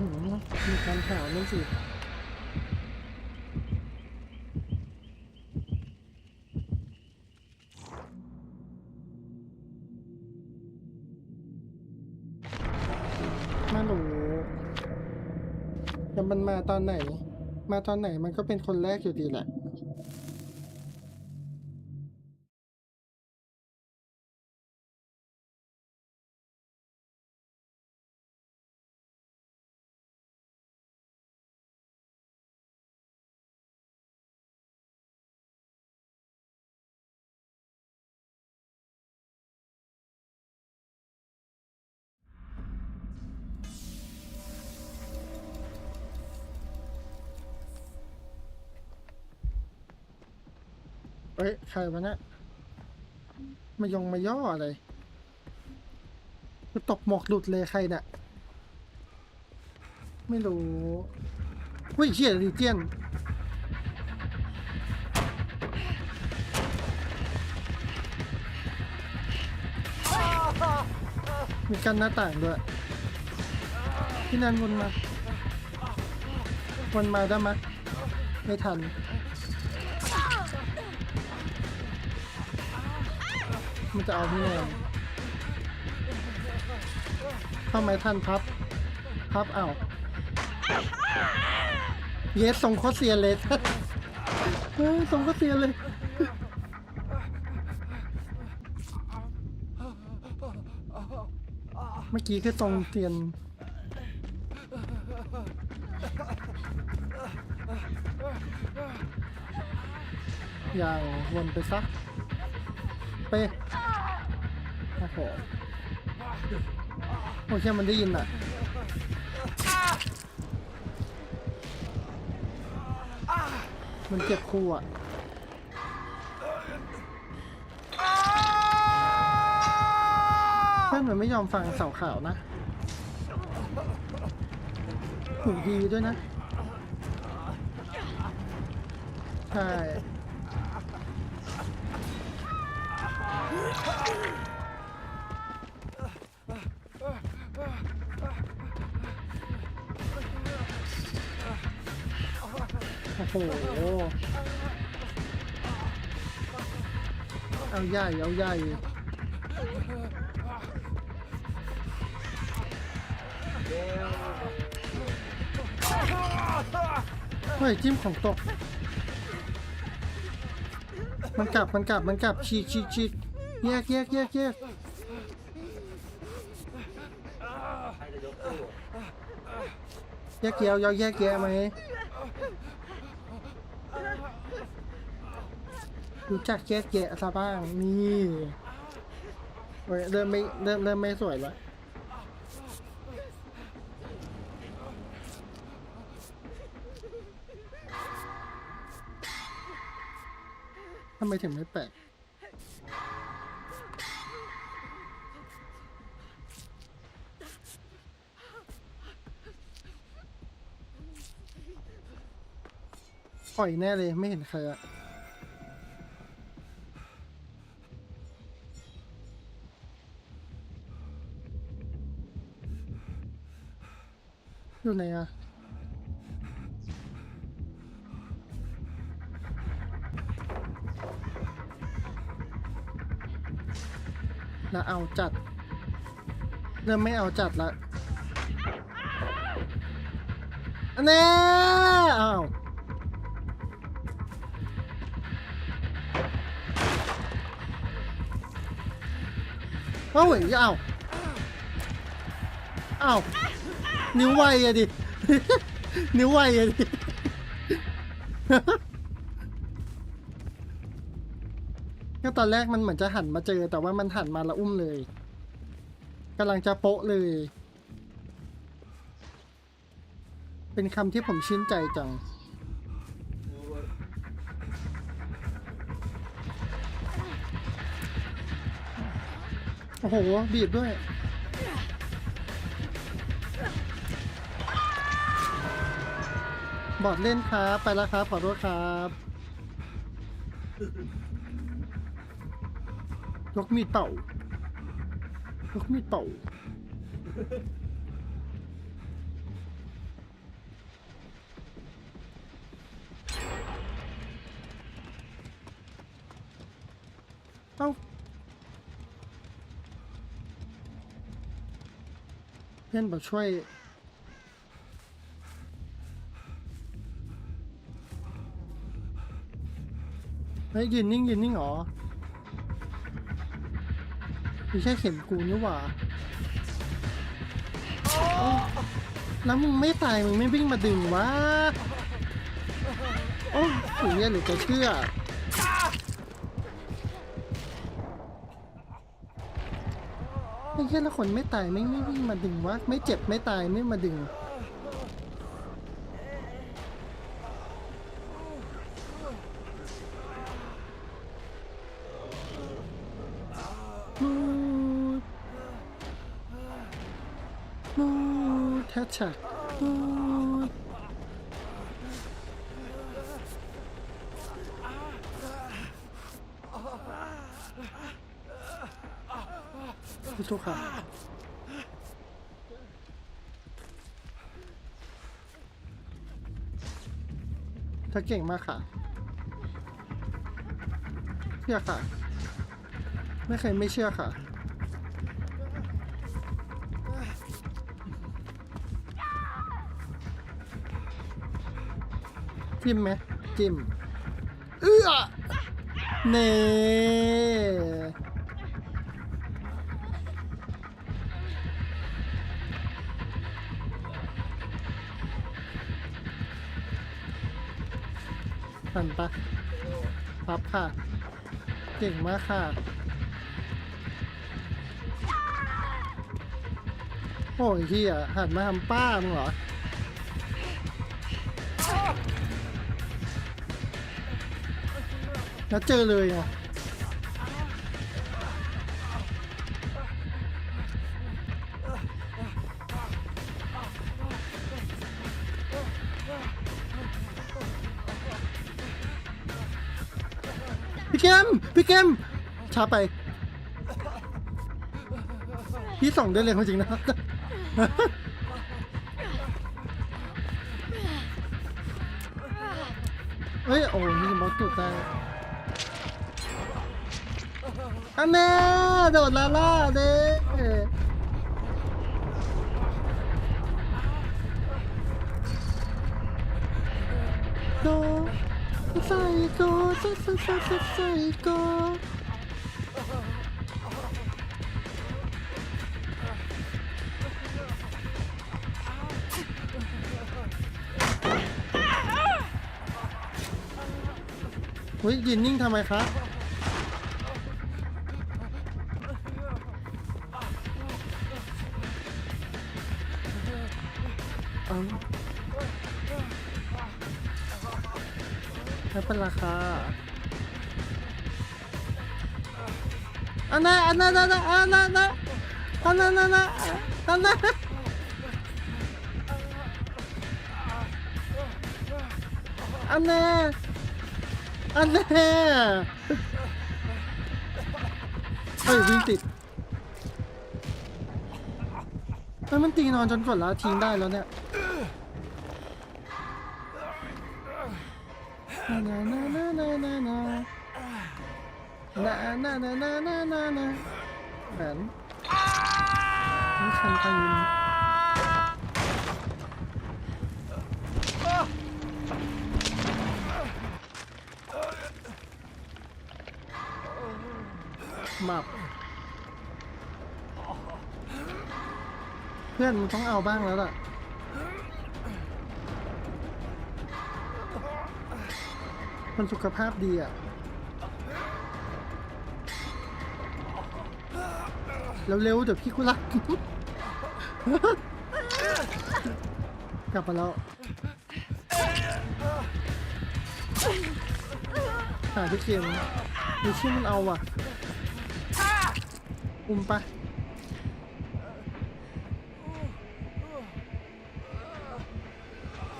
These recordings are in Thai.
มีการถาวนั่นสิไม่รู้แต่มันมาตอนไหน มาตอนไหนมันก็เป็นคนแรกอยู่ดีแหละ เอ้ย ใครวะเนี่ยมายองมาย่ออะไรกูตกหมอกหลุดเลยใครเนี่ยไม่รู้เฮ้ยเชี่ยดีเจียนมีกันหน้าต่างด้วย พี่นันวนมา วนมาได้ไหมไม่ทัน มันจะเอาพี่แนนทำไมทันพับ พับเอาเยสส่งโคตรเซียนเลยเออส่งโคตรเซียนเลยเมื่อกี้คือตรงเตียน อย่างวนไปซะ ไปโอ้โหโอเคมันได้ยินอะมันเจ็บคู่อะเพื่อนมันไม่ยอมฟังเสาข่าวนะหูดีด้วยนะ ใช่ โอ้โห เอาใหญ่เอาใหญ่เฮ้ยจิ้มของตก มันกลับมันกลับมันกลับฉีกฉีกฉีก แยกแยกแยกแยกใครจะยกตู้แยกแยะเอาแยกแยะไหมรู้จักแยกแยะซะบ้างนี่เริ่มไม่เริ่มเริ่มไม่สวยแล้วทำไมถึงไม่แปล ปล่อยแน่เลยไม่เห็นใครอะอยู่ไหนอะแล้วเอาจัด เริ่มไม่เอาจัดละอันนี้อ้าว เอ้าเว้ยเอ้าเอ้านิ้วไวอะดิ นิ้วไวอะดิ ก็ตอนแรกมันเหมือนจะหันมาเจอ แต่ว่ามันหันมาแล้วอุ้มเลยกำลังจะโปะเลย เป็นคำที่ผมชื่นใจจัง โอ้โห บีบด้วย บอดเล่นครับ ไปแล้วครับ ขอโทษครับ ยกมีดเต่ายกมีดเต่า เอ้า เพื่อนบอกช่วย เฮ้ยยืนนิ่งยืนนิ่งเหรอไม่ใช่เข็มกูนี่หว่าเอ้าแล้วมึงไม่ตายมึงไม่วิ่งมาดึงวะ โอ้ถึงเนี่ยหรือจะเชื่อ เฮียแล้วคนไม่ตายไม่ไม่วิ่งมาดึงวะไม่เจ็บไม่ตายไม่มาดึง มูมูดแทชชักมู ทุกค่ะเธอเก่งมากค่ะเชื่อค่ะ ไม่เคยไม่เชื่อค่ะจิ้มไหมจิ้มเอื้อเน่ันปะพับค่ะ เก่งมากค่ะ โอ้ยเฮียหันมาทำป้ามึงเหรอแล้วเจอเลยไง เกมช้าไป พี่ส่องได้เลยจริงๆนะครับเฮ้ย โอ้มีบล็อกจุดได้อันแน่โดดลาล่าเด้โด 最高。เฮ้ยยืนนิ่งทำไมครับไม่เป็นไรครับ อันนั้นอันนั้นอันนั้นอันนั้นอันนั้นอันนั้นอันนั้นอันนั้นอันนั้นเฮ้ยวิ่งติดเฮ้ยมันตีนอนจนกดแล้วทิ้งได้แล้วเนี่ยนานานานานา นานานานานานานาหันไม่ทันไปมับเพื่อนมันต้องเอาบ้างแล้วล่ะมันสุขภาพดีอะ เร็วๆเดี๋ยวพี่กุลัก กลับมาแล้วหาพี่เกมมีชื่อมันเอาว่ะอุ้มปะ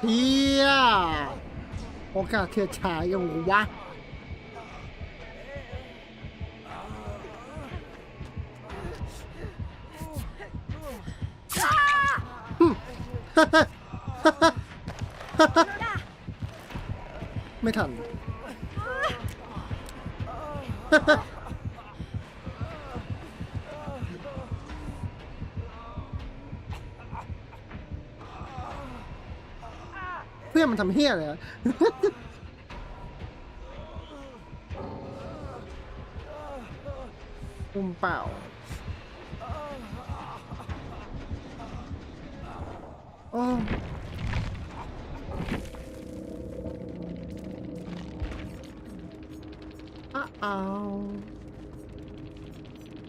เฮียโอกาสเถื่อฉายอย่างวะ ไม่ทัน เพื่อนมันทำเฮี้ยเลยอะอุ้มเปล่า โอ้อ้าวอ้าว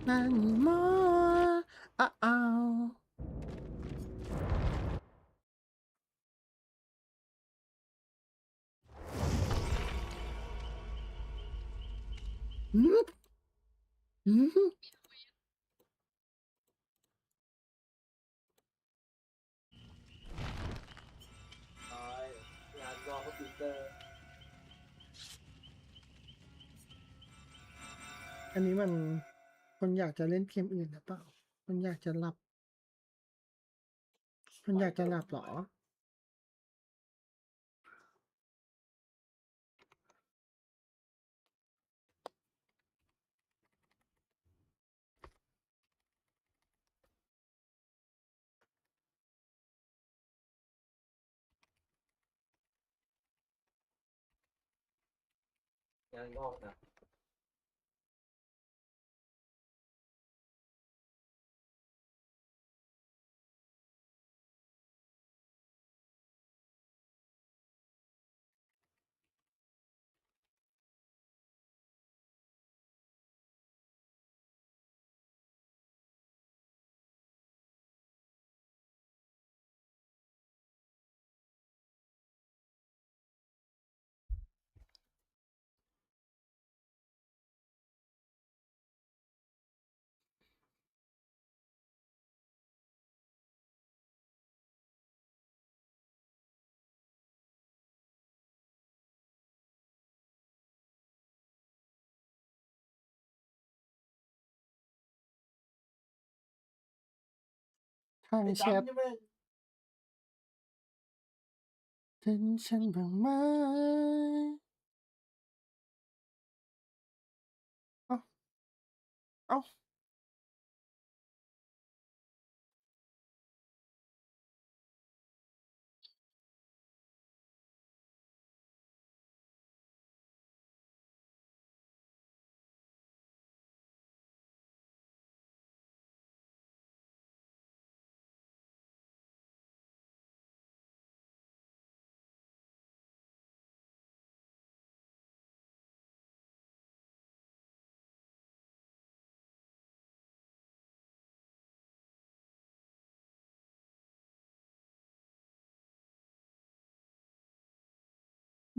นั่ อันนี้มันคนอยากจะเล่นเกมอื่นหรือเปล่าคนอยากจะหลับคนอยากจะหลับเหรอ งานงอกนะ ทางแชทใช่ไหมถึงฉันบ้างไหมเอ้าเอ้า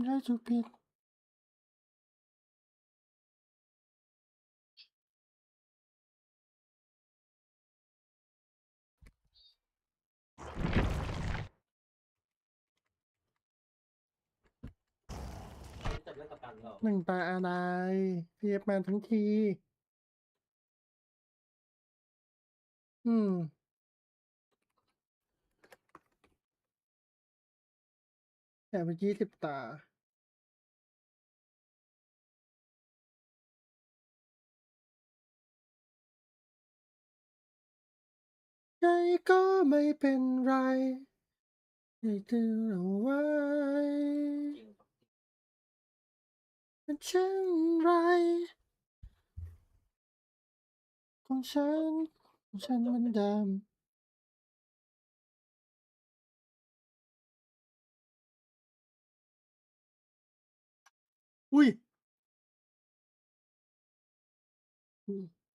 ได้ถูกผิดจับเรื่องประกันเหรอหนึ่งตาอะไรพีเอฟมาทั้งที อืมแต่เมื่อกี้สิบตา ใจก็ไม่เป็นไรให้เธอเอาไว้เป็นเช่นไร ของฉัน ของฉันมือนดิมอุ้ย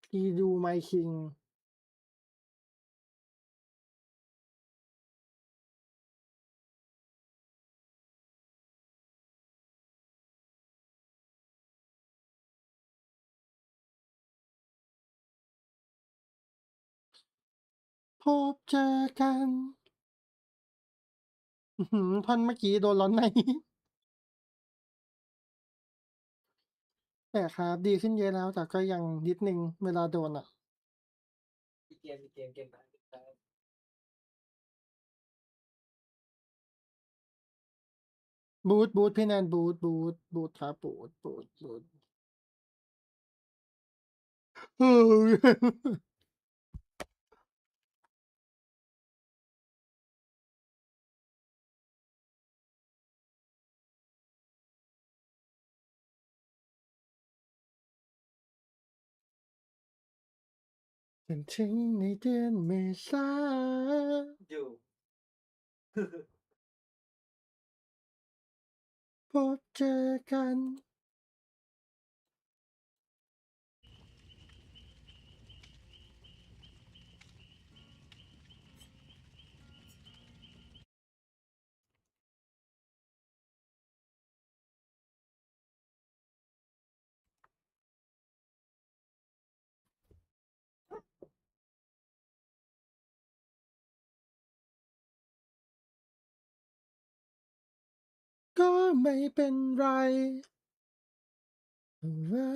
พี่ดูไมคิง พบเจอกันอื้อหือท่อนเมื่อกี้โดนร้อนในแต่ครับ ดีขึ้นเยอะแล้ว แต่ก็ยังนิดนึงเวลาโดนอะมีเกมมีเกมเกมไหนเกมไหนบูทบูทพี่แนนบูทบูทบูทครับบูทบูทบูท เฮ้ยจนถึงในเดือนเมษาอยู่ พบเจอกัน ก็ไม่เป็นไรไว้